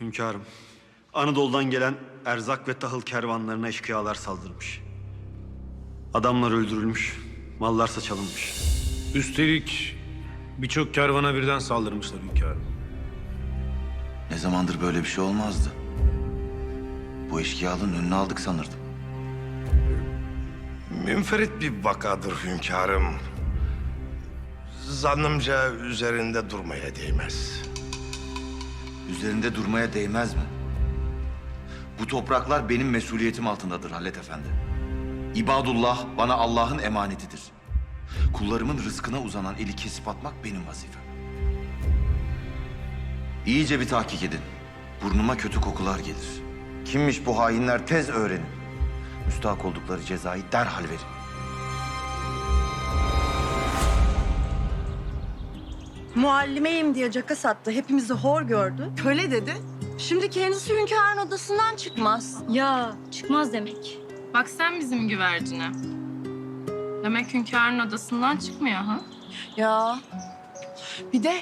Hünkârım, Anadolu'dan gelen erzak ve tahıl kervanlarına eşkıyalar saldırmış. Adamlar öldürülmüş, mallarsa çalınmış. Üstelik birçok kervana birden saldırmışlar hünkârım. Ne zamandır böyle bir şey olmazdı. Bu eşkıyalığın önünü aldık sanırdım. Münferit bir vakadır hünkârım. Zannımca üzerinde durmaya değmez. Üzerinde durmaya değmez mi? Bu topraklar benim mesuliyetim altındadır Hallet Efendi. İbadullah bana Allah'ın emanetidir. Kullarımın rızkına uzanan eli kesip atmak benim vazifem. İyice bir tahkik edin. Burnuma kötü kokular gelir. Kimmiş bu hainler tez öğrenin. Müstahak oldukları cezayı derhal verin. Muallimeyim diye caka sattı. Hepimizi hor gördü. Köle dedi. Şimdi kendisi hünkârın odasından çıkmaz. Ya çıkmaz demek. Bak sen bizim güvercine. Demek hünkârın odasından çıkmıyor ha? Ya bir de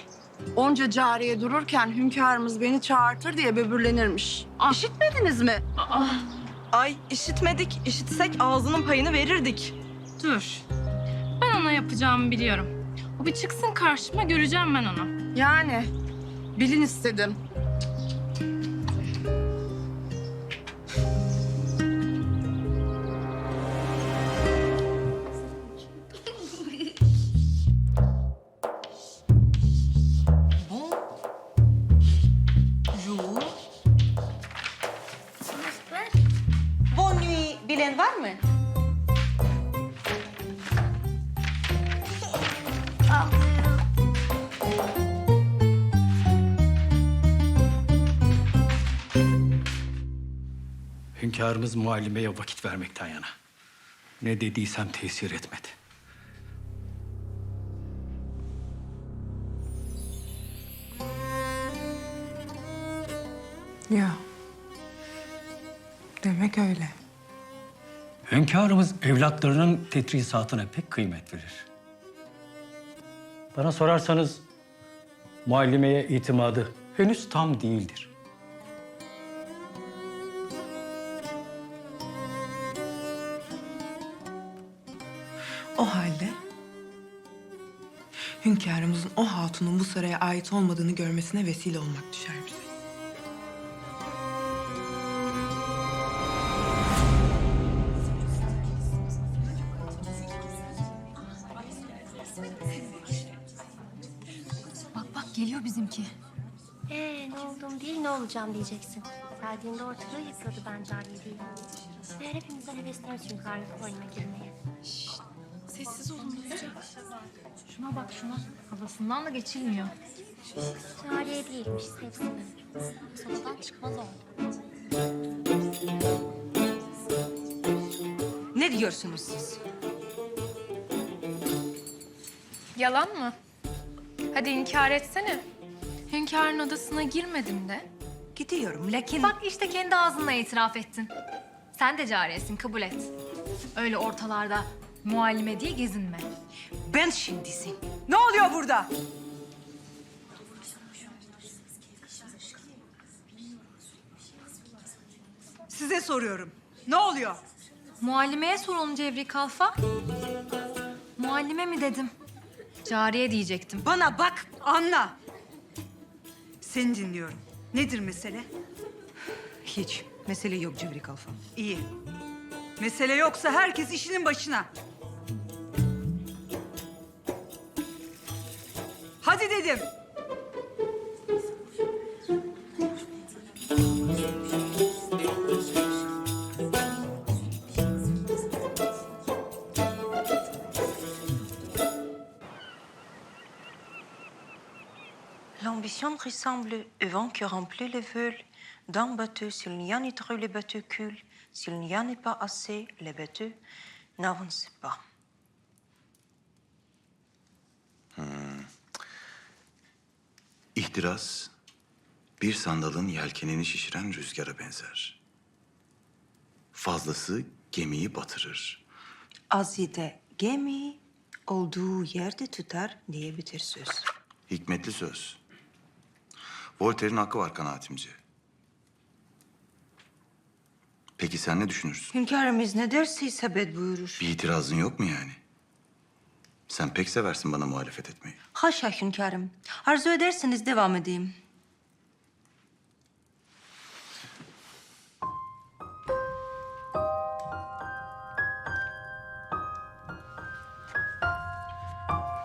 onca cariye dururken hünkârımız beni çağırtır diye böbürlenirmiş. İşitmediniz mi? Ay işitmedik. İşitsek ağzının payını verirdik. Dur. Ben ona yapacağımı biliyorum. O bir çıksın karşıma göreceğim ben onu. Yani bilin istedim. Hünkârımız muallimeye vakit vermekten yana. Ne dediysem tesir etmedi. Ya. Demek öyle. Hünkârımız evlatlarının tetrisatına pek kıymet verir. Bana sorarsanız muallimeye itimadı henüz tam değildir. Hünkârımızın o hatunun bu saraya ait olmadığını görmesine vesile olmak düşer bize. Bak bak geliyor bizimki. Ee, ne oldum değil ne olacağım diyeceksin. Geldiğinde ortalığı yıkıyordu ben cariye değil. Ve hepimizden hevesleniyoruz çünkü karnı oyuna girmeye. Sessiz olun lütfen. Şuna bak şuna. Havasından da geçilmiyor. Cariye değilmiş, sevsin. Sobadan çıkmaz oldu. Ne diyorsunuz siz? Yalan mı? Hadi inkar etsene. Hünkârın odasına girmedim de. Gidiyorum lakin... Bak işte kendi ağzınla itiraf ettin. Sen de cariyesin kabul et. Öyle ortalarda muallime diye gezinme. Ben şimdisin. Ne oluyor burada? Size soruyorum. Ne oluyor? Muallimeye soralım Cevri Kalfa. Muallime mi dedim? Cariye diyecektim. Bana bak, anla. Seni dinliyorum. Nedir mesele? Hiç. Mesele yok Cevri Kalfa. İyi. Mesele yoksa herkes işinin başına. L'ambition ressemble au vent qui remplit le vol d'un bateau. S'il n'y en est trop, le bateau coule. S'il n'y en est pas assez, le bateau n'avance pas. İhtiras, bir sandalın yelkenini şişiren rüzgara benzer. Fazlası gemiyi batırır. Azide gemi olduğu yerde tutar diye bitir söz. Hikmetli söz. Voltaire'in hakkı var kanaatimce. Peki sen ne düşünürsün? Hünkârımız ne derse isabet buyurur. Bir itirazın yok mu yani? Sen pek seversin bana muhalefet etmeyi. Haşa hünkârım. Arzu ederseniz devam edeyim.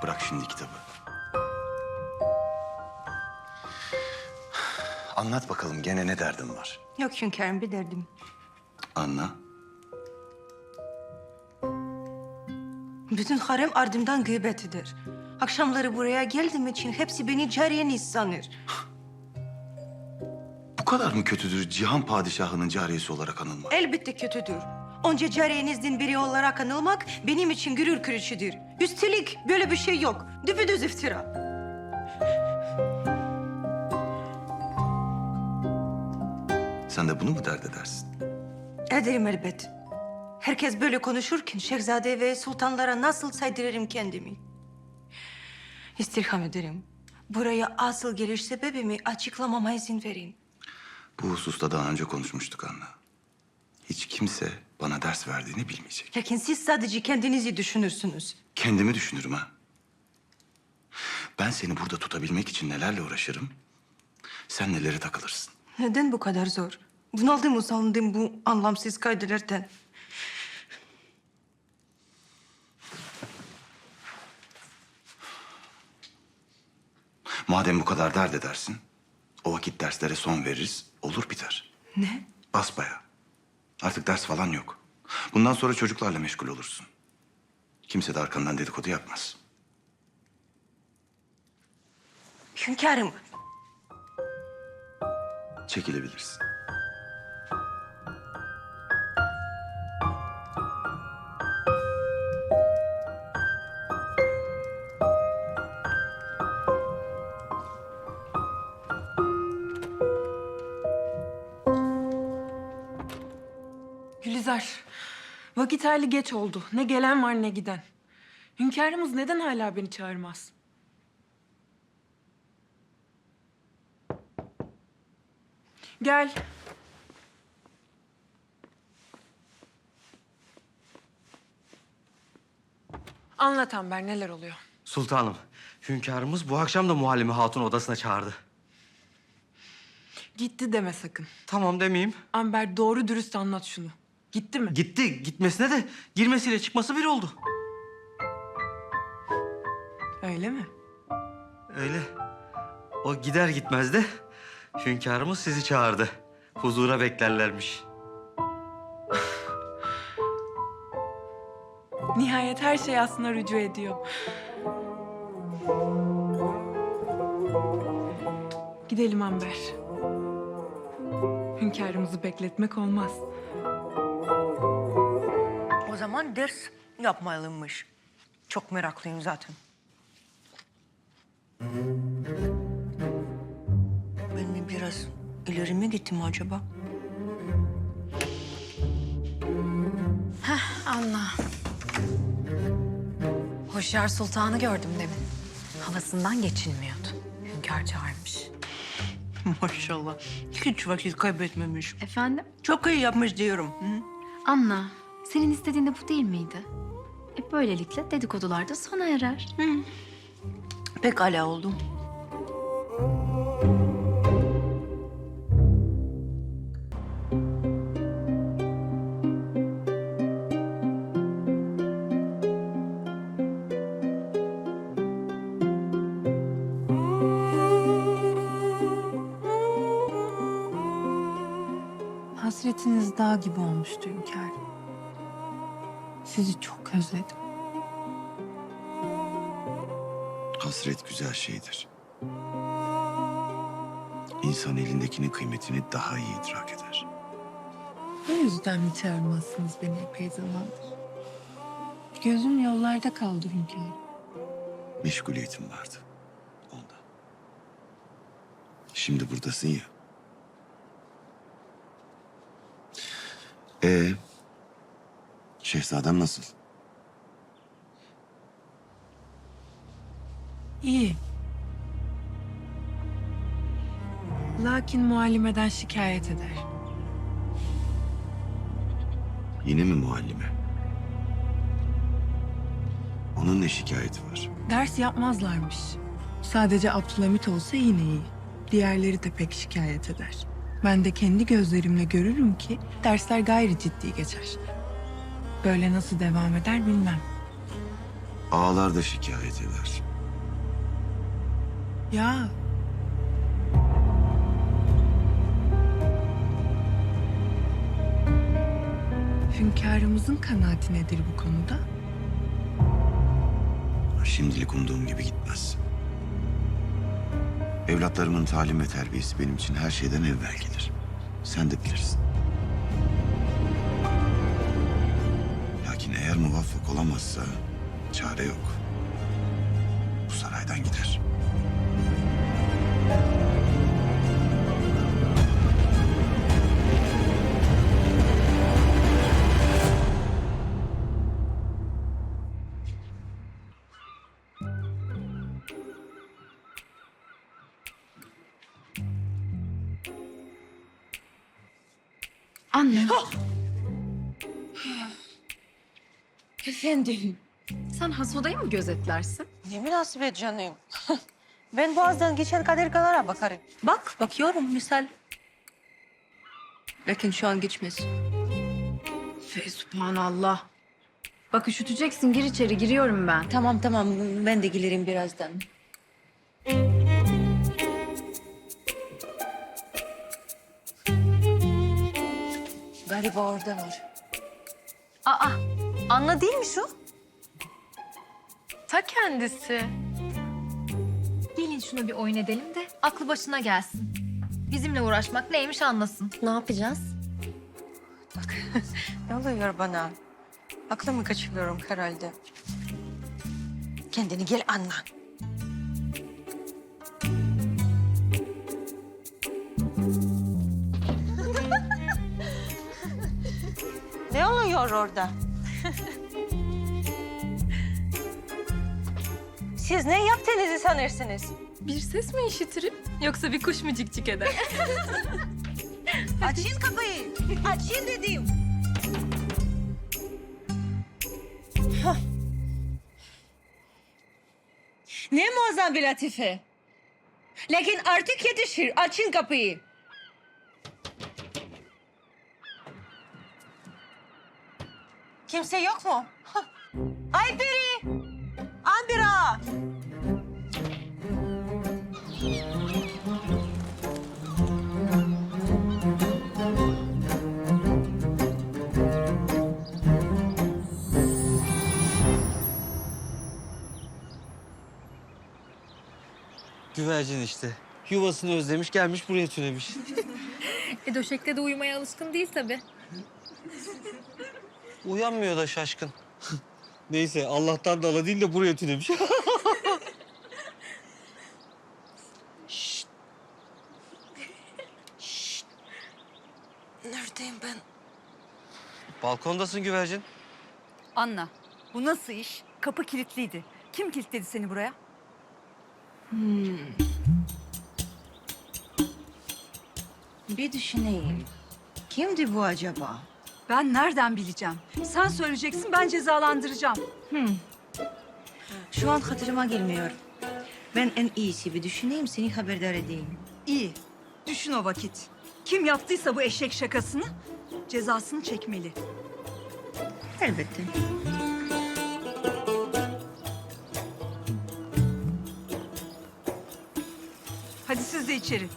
Bırak şimdi kitabı. Anlat bakalım gene ne derdin var? Yok hünkârım bir derdim. Anla. Bütün harem ardımdan gıybet eder. Akşamları buraya geldiğim için hepsi beni cariyeniz sanır. Bu kadar mı kötüdür Cihan Padişahı'nın cariyesi olarak anılmak? Elbette kötüdür. Onca cariyenizden biri olarak anılmak benim için gürür kırıcıdır. Üstelik böyle bir şey yok. Düpedüz iftira. Sen de bunu mu dert edersin? Ederim elbet. Herkes böyle konuşurken şehzade ve sultanlara nasıl saydırırım kendimi? İstirham ederim. Buraya asıl geliş sebebimi açıklamama izin verin. Bu hususta daha önce konuşmuştuk Anna. Hiç kimse bana ders verdiğini bilmeyecek. Lakin siz sadece kendinizi düşünürsünüz. Kendimi düşünürüm ha. Ben seni burada tutabilmek için nelerle uğraşırım. Sen nelere takılırsın. Neden bu kadar zor? Bunaldım usandım bu anlamsız kaydelerden. Madem bu kadar dert edersin, o vakit derslere son veririz, olur biter. Ne? Basbaya. Artık ders falan yok. Bundan sonra çocuklarla meşgul olursun. Kimse de arkandan dedikodu yapmaz. Hünkârım. Çekilebilirsin. Vakit hali geç oldu. Ne gelen var ne giden. Hünkârımız neden hala beni çağırmaz? Gel. Anlat Amber, neler oluyor? Sultanım, hünkârımız bu akşam da Muhalleme Hatun odasına çağırdı. Gitti deme sakın. Tamam demeyeyim. Amber doğru dürüst anlat şunu. Gitti mi? Gitti, gitmesine de girmesiyle çıkması bir oldu. Öyle mi? Öyle. O gider gitmez de hünkârımız sizi çağırdı. Huzura beklerlermiş. Nihayet her şey aslına rücu ediyor. Gidelim Amber. Hünkârımızı bekletmek olmaz. Zaman ders yapmalıymış. Çok meraklıyım zaten. Ben mi biraz ileri mi gittim acaba? Anla. Hoşyar Sultan'ı gördüm demin. Havasından geçilmiyordu. Hünkâr çağırmış. Maşallah. Hiç vakit kaybetmemiş. Efendim? Çok iyi yapmış diyorum. Hı? Anla, senin istediğin de bu değil miydi? E böylelikle dedikodular da sona erer. Pekala oldu. Kıymetini daha iyi idrak eder. Bu yüzden mi çağırmazsınız beni epey zamandır? Gözüm yollarda kaldı hünkârım. Meşguliyetim vardı. Ondan. Şimdi buradasın ya. Ee, şehzadem nasıl? İyi. Lakin muallimeden şikayet eder. Yine mi muallime? Onun ne şikayeti var? Ders yapmazlarmış. Sadece Abdülhamit olsa yine iyi. Diğerleri de pek şikayet eder. Ben de kendi gözlerimle görürüm ki dersler gayri ciddi geçer. Böyle nasıl devam eder bilmem. Ağalar da şikayet eder. Ya hünkârımızın kanaati nedir bu konuda? Şimdilik umduğum gibi gitmez. Evlatlarımın talim ve terbiyesi benim için her şeyden evvel gelir. Sen de bilirsin. Lakin eğer muvaffak olamazsa çare yok. Bu saraydan gider. Anne. Efendim, Sen has odayı mı gözetlersin? ne münasebet canım. ben boğazdan geçen kadergalara bakarım. Bak, bakıyorum misal. Lakin şu an geçmez. Fe subhanallah. Bak üşüteceksin gir içeri giriyorum ben. Tamam tamam, ben de gelirim birazdan. Galiba orada var. Aa, Anna değil mi şu? Ta kendisi. Gelin şuna bir oyun edelim de aklı başına gelsin. Bizimle uğraşmak neymiş anlasın. Ne yapacağız? Ne oluyor bana? Aklımı kaçırıyorum herhalde. Kendini gel anla. Oluyor orada? Siz ne yaptığınızı sanırsınız? Bir ses mi işitirim yoksa bir kuş mu cikcik eder? Açın kapıyı. Açın dedim. Hah. Ne muazzam bir latife. Lakin artık yetişir. Açın kapıyı. Kimse yok mu? Hah. Ayperi! Ambira! Güvercin işte. Yuvasını özlemiş gelmiş buraya tünemiş. E döşekte de uyumaya alışkın değil tabii. Uyanmıyor da şaşkın. Neyse Allah'tan dala değil de buraya tünemiş. Neredeyim ben? Balkondasın güvercin. Anla, bu nasıl iş? Kapı kilitliydi. Kim kilitledi seni buraya? Bir düşüneyim. Kimdi bu acaba? Ben nereden bileceğim? Sen söyleyeceksin, ben cezalandıracağım. Şu an hatırıma gelmiyor. Ben en iyisi bir düşüneyim, seni haberdar edeyim. İyi, düşün o vakit. Kim yaptıysa bu eşek şakasını cezasını çekmeli. Elbette. Hadi siz de içeri.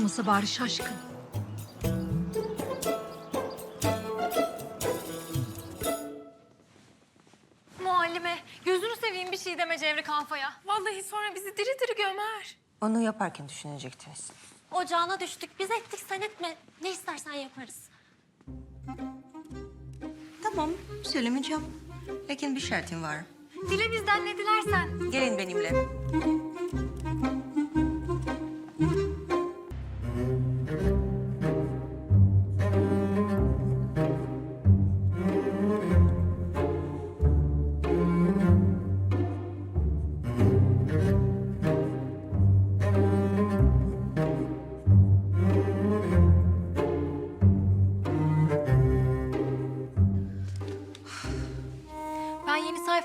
Hastalanmasa bari şaşkın. Muallime gözünü seveyim bir şey deme Cevri Kalfa'ya. Vallahi sonra bizi diri diri gömer. Onu yaparken düşünecektiniz. Ocağına düştük. Biz ettik sen etme. Ne istersen yaparız. Tamam, söylemeyeceğim. Lakin bir şartım var. Dile bizden ne dilersen. Gelin benimle.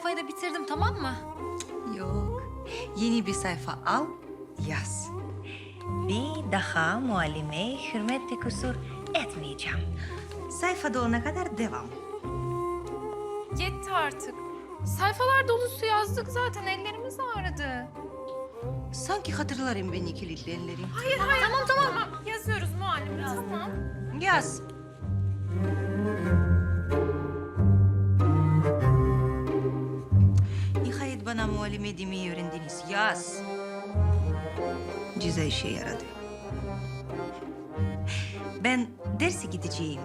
Bitirdim tamam mı? Yok. Yeni bir sayfa al, yaz. Bir daha muallime hürmet ve kusur etmeyeceğim. Sayfa dolana kadar devam. Yetti artık. Sayfalar dolusu yazdık zaten. Ellerimiz ağrıdı. Sanki hatırlarım beni kilitleyenleri. Hayır hayır. Tamam tamam. Yazıyoruz muallime. Tamam. Yaz. Demeyi öğrendiniz. Yaz. Ceza işe yaradı. Ben derse gideceğim.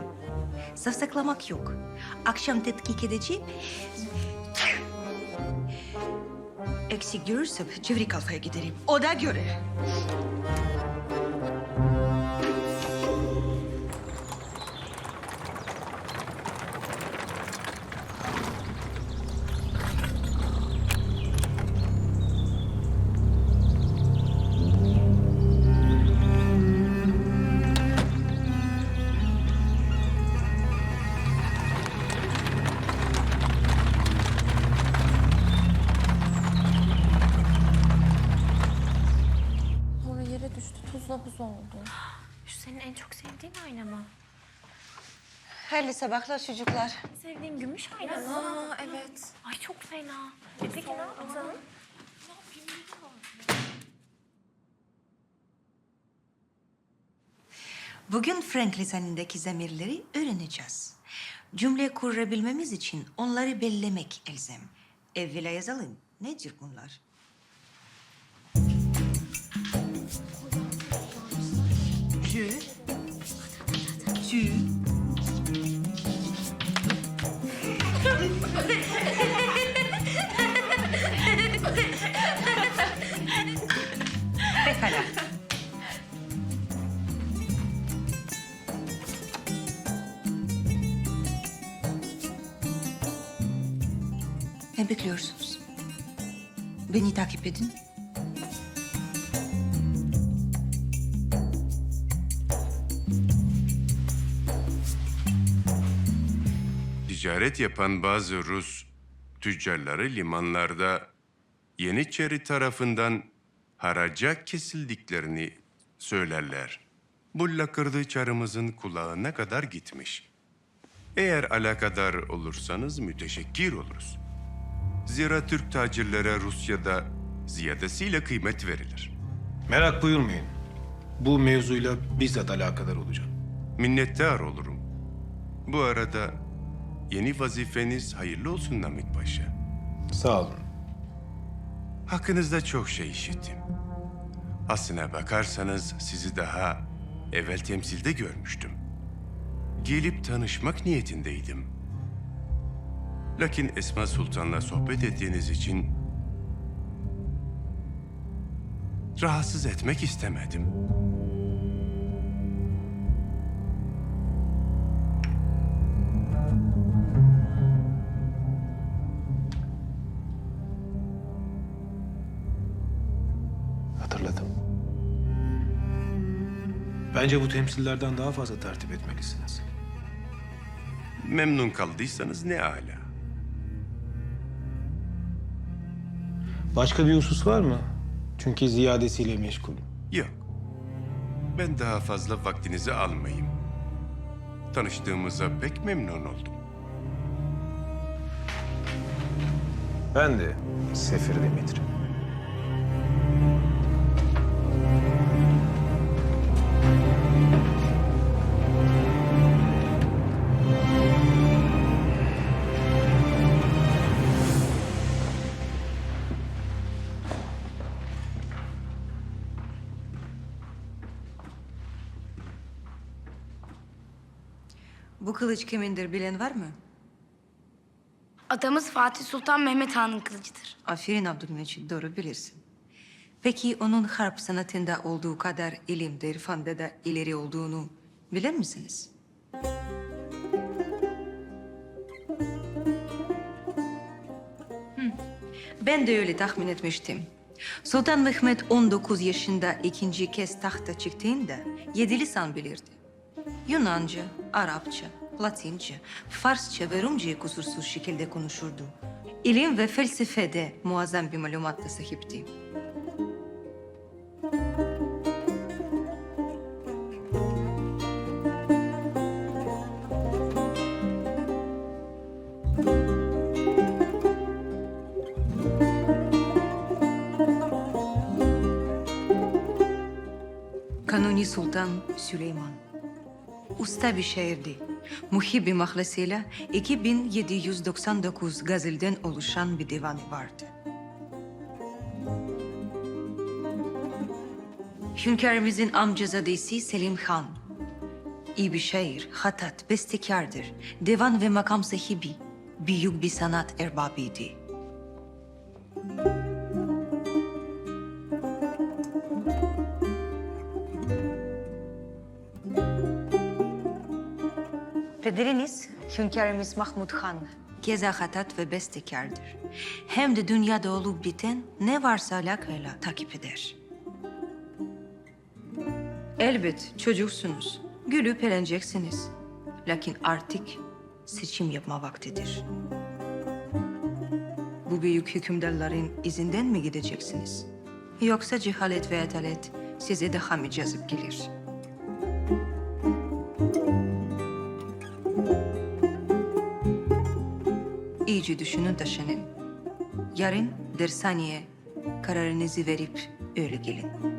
Safsaklamak yok. Akşam tetkik edeceğim. Eksik görürsem çeviri kalfaya giderim. O da göre. 39 oldu. Şu senin en çok sevdiğin ayna mı? Her sabahlar çocuklar. Sevdiğim gümüş ayna mı? Aa, evet. Ay çok fena. E peki ne yaptın? Bugün Frank lisanındaki zamirleri öğreneceğiz. Cümle kurabilmemiz için onları bellemek elzem. Evvela yazalım. Nedir bunlar? Je, tu, Pekala. Ne bekliyorsunuz? Beni takip edin. Ticaret yapan bazı Rus tüccarları limanlarda Yeniçeri tarafından haraca kesildiklerini söylerler. Bu lakırdı çarımızın kulağına kadar gitmiş. Eğer alakadar olursanız müteşekkir oluruz. Zira Türk tacirlere Rusya'da ziyadesiyle kıymet verilir. Merak buyurmayın. Bu mevzuyla bizzat alakadar olacağım. Minnettar olurum. Bu arada yeni vazifeniz hayırlı olsun Namit Paşa. Sağ olun. Hakkınızda çok şey işittim. Aslına bakarsanız sizi daha evvel temsilde görmüştüm. Gelip tanışmak niyetindeydim. Lakin Esma Sultan'la sohbet ettiğiniz için rahatsız etmek istemedim. Bence bu temsillerden daha fazla tertip etmelisiniz. Memnun kaldıysanız ne ala. Başka bir husus var mı? Çünkü ziyadesiyle meşgulüm. Yok. Ben daha fazla vaktinizi almayayım. Tanıştığımıza pek memnun oldum. Ben de Sefir Dimitri. Kılıç kimindir bilen var mı? Atamız Fatih Sultan Mehmet Han'ın kılıcıdır. Aferin Abdülmecid, doğru bilirsin. Peki onun harp sanatında olduğu kadar ilimde, irfanda da ileri olduğunu bilir misiniz? Ben de öyle tahmin etmiştim. Sultan Mehmet 19 yaşında ikinci kez tahta çıktığında yedi lisan bilirdi. Yunanca, Arapça, Latince, Farsça ve Rumcayı kusursuz şekilde konuşurdu. İlim ve felsefede muazzam bir malumatla sahipti. Kanuni Sultan Süleyman. Usta bir şairdi. Muhibbi mahlasıyla 2799 gazelden oluşan bir divanı vardı. Hünkârımızın amcazadesi Selim Han. İyi bir şair, hatat, bestekardır. Divan ve makam sahibi. Büyük bir sanat erbabıydı. Pederiniz Hünkârımız Mahmud Han. Keza hatat ve bestekardır. Hem de dünyada olup biten ne varsa alakayla takip eder. Elbet çocuksunuz. Gülüp eğleneceksiniz. Lakin artık seçim yapma vaktidir. Bu büyük hükümdarların izinden mi gideceksiniz? Yoksa cehalet ve adalet size daha mı cazip gelir? İyice düşünün taşının. Yarın dershaneye kararınızı verip öyle gelin.